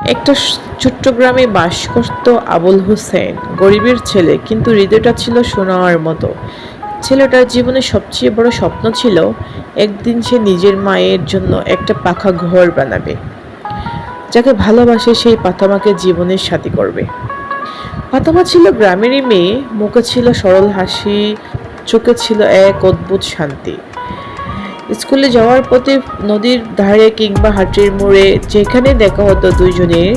একটা ছোট্ট গ্রামে বাস করত আবুল হোসেন, গরিবের ছেলে, কিন্তু হৃদয়টা ছিল সোনার মতো। ছেলেটার জীবনে সবচেয়ে বড় স্বপ্ন ছিল একদিন সে নিজের মায়ের জন্য একটা পাখা ঘর বানাবে, যাকে ভালোবাসে সেই পাতামাকে জীবনের সাথী করবে। পাতামা ছিল গ্রামেরই মেয়ে, মুখে ছিল সরল হাসি, চোখে ছিল এক অদ্ভুত শান্তি। স্কুলে যাওয়ার পথে নদীর ধারে কিংবা হাটের মোড়ে যেখানে দেখা হতো দুইজনের,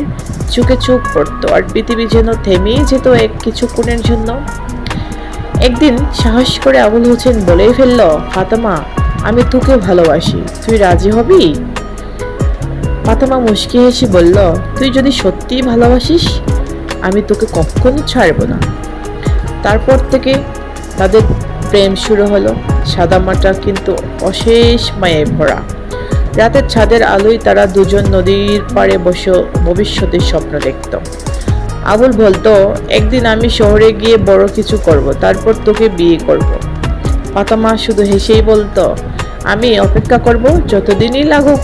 চোখে চোখ পড়তো। আর পৃথিবী যেন থেমেই যেত এক কিছুক্ষণের জন্য। একদিন সাহস করে আবুল হোসেন বলেই ফেলল, ফাতেমা, আমি তোকে ভালোবাসি। তুই রাজি হবি? ফাতেমা মুশকি হেসে বলল, তুই যদি সত্যিই ভালোবাসিস, আমি তোকে কখনো ছাড়বো না। তারপর থেকে তাদের প্রেম শুরু হলো। সাদামাটা কিন্তু অশেষ মায়ে ভরা। রাতের ছাদের আলোয় তারা দুজন নদীর পাড়ে বসে ভবিষ্যতের স্বপ্ন দেখত। আবুল বলতো, একদিন আমি শহরে গিয়ে বড় কিছু করব, তারপর তোকে বিয়ে করব। পাতামা শুধু হেসেই বলতো, আমি অপেক্ষা করব যতদিনই লাগুক।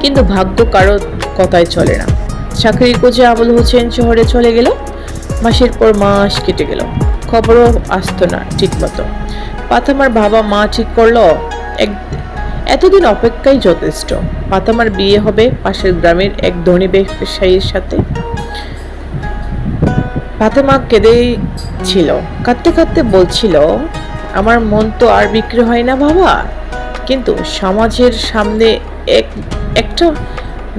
কিন্তু ভাগ্য কারও কথায় চলে না। চাকরির খোঁজে আবুল হোসেন শহরে চলে গেল। মাসের পর মাস কেটে গেল। খবরও আসতো না ঠিক মতো পাথামার বাবা মা ঠিক করল, এক, এতদিন অপেক্ষাই যথেষ্ট। পাতামার বিয়ে হবে পাশের গ্রামের এক ধনী ব্যবসায়ীর সাথে। ফাতেমা কেঁদেই ছিল, কাঁদতে কাঁদতে বলছিল, আমার মন তো আর বিক্রি হয় না বাবা। কিন্তু সমাজের সামনে এক, একটা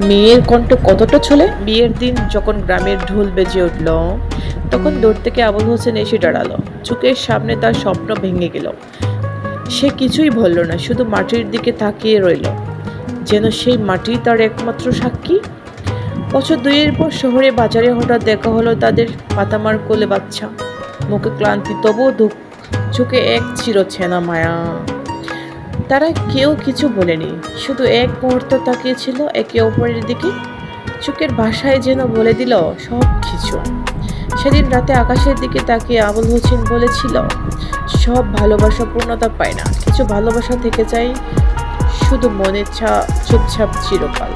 মেয়ের কণ্ঠ কতটা চলে বিয়ের দিন যখন গ্রামের ঢোল বেজে উঠল তখন দূর থেকে আবুল হোসেন এসে দাঁড়াল। চোখের সামনে তার স্বপ্ন ভেঙে গেল। সে কিছুই বলল না, শুধু মাটির দিকে তাকিয়ে রইল। যেন সেই মাটি তার একমাত্র সাক্ষী। বছর দুইয়ের পর শহরে বাজারে হঠাৎ দেখা হলো তাদের পাতামার কোলে বাচ্চা। মুখে ক্লান্তি, তবুও দুঃখ। চোখে এক চির ছেনা মায়া। তারা কেউ কিছু বলেনি। শুধু এক মুহূর্ত তাকিয়েছিল একে অপরের দিকে। চোখের ভাষায় যেন বলে দিল, সব কিছু। সেদিন রাতে আকাশের দিকে তাকিয়ে আবুল হোসেন বলেছিল, সব ভালোবাসা পূর্ণতা পায় না। কিছু ভালোবাসা থেকে চাই, শুধু মনের ছা চুপছাপ চিরকাল।